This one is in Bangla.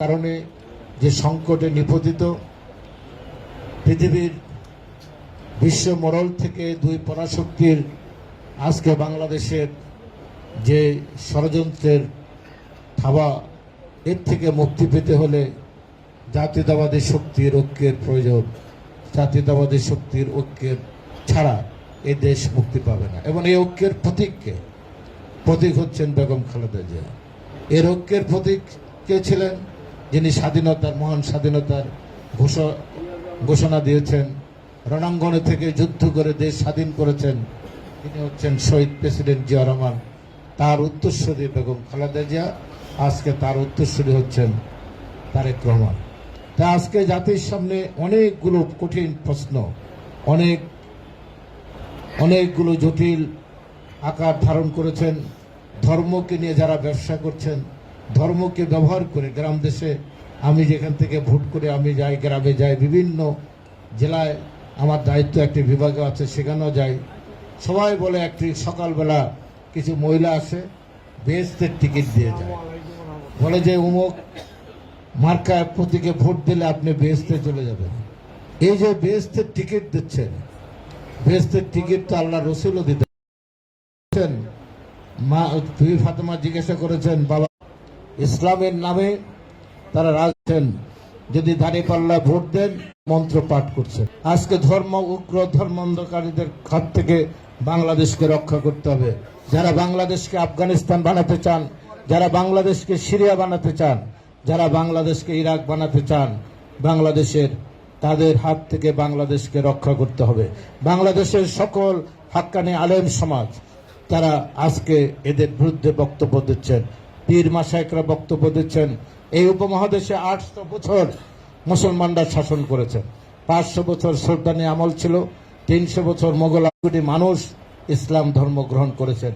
কারণে যে সংকটে নিপতিত, পৃথিবীর বিশ্ব মরল থেকে দুই পরাশক্তির আজকে বাংলাদেশের যে ষড়যন্ত্রের থাবা এর থেকে মুক্তি পেতে হলে জাতীয়তাবাদী শক্তির ঐক্যের প্রয়োজন। জাতীয়তাবাদী শক্তির ঐক্যের ছাড়া এ দেশ মুক্তি পাবে না। এবং এই ঐক্যের প্রতীককে, প্রতীক হচ্ছেন বেগম খালেদা জিয়া। এর ঐক্যের প্রতীক কে ছিলেন? যিনি স্বাধীনতার, মহান স্বাধীনতার ঘোষ- ঘোষণা দিয়েছেন, রণাঙ্গনে থেকে যুদ্ধ করে দেশ স্বাধীন করেছেন, তিনি হচ্ছেন শহীদ প্রেসিডেন্ট জিয়া রহমান। তার উত্তরসূরি বেগম খালেদা জিয়া, আজকে তার উত্তরসূরি হচ্ছেন তারেক রহমান। তা আজকে জাতির সামনে অনেকগুলো কঠিন প্রশ্ন, অনেক, অনেকগুলো জটিল আকার ধারণ করেছেন। ধর্মকে নিয়ে যারা ব্যবসা করছেন ধর্মকে ব্যবহার করে গ্রাম দেশে আমি যেখান থেকে ভোট করে আমি যাই, গ্রামে যাই, বিভিন্ন জেলায় আমার দায়িত্ব একটি বিভাগে আছে, সেখানেও যাই। সবাই বলে একটি সকালবেলা কিছু মহিলা আসে বেহেস্তের টিকিট দিয়ে যায়। বলে যে, উমুক, মার্কা প্রতীকে ভোট দিলে আপনি বেহেস্তে চলে যাবেন। এই যে বেহেস্তের টিকিট দিচ্ছেন বেহেস্তের টিকিট তো আল্লাহ রসুলও দিতে মা বিবি ফাতেমা জিজ্ঞাসা করেছেন, বাবা ইসলামের নামে তারা রাখছেন যদি দাঁড়িয়ে পাল্লা ভোট দেন, মন্ত্র পাঠ করছেন আজকে ধর্ম, উগ্র ধর্মান্ধকারীদের হাত থেকে বাংলাদেশকে রক্ষা করতে হবে। যারা বাংলাদেশকে আফগানিস্তান বানাতে চান, যারা বাংলাদেশকে সিরিয়া বানাতে চান, যারা বাংলাদেশকে ইরাক বানাতে চান, বাংলাদেশের তাদের হাত থেকে বাংলাদেশকে রক্ষা করতে হবে। বাংলাদেশের সকল হাক্কানি আলেম সমাজ, তারা আজকে এদের বিরুদ্ধে বক্তব্য দিচ্ছেন। পীর মাসায়করা বক্তব্য দিচ্ছেন। এই উপমহাদেশে আটশো বছর মুসলমানরা শাসন করেছেন। পাঁচশো বছর সুলতানি আমল ছিল, তিনশো বছর মোগল মানুষ ইসলাম ধর্ম গ্রহণ করেছেন।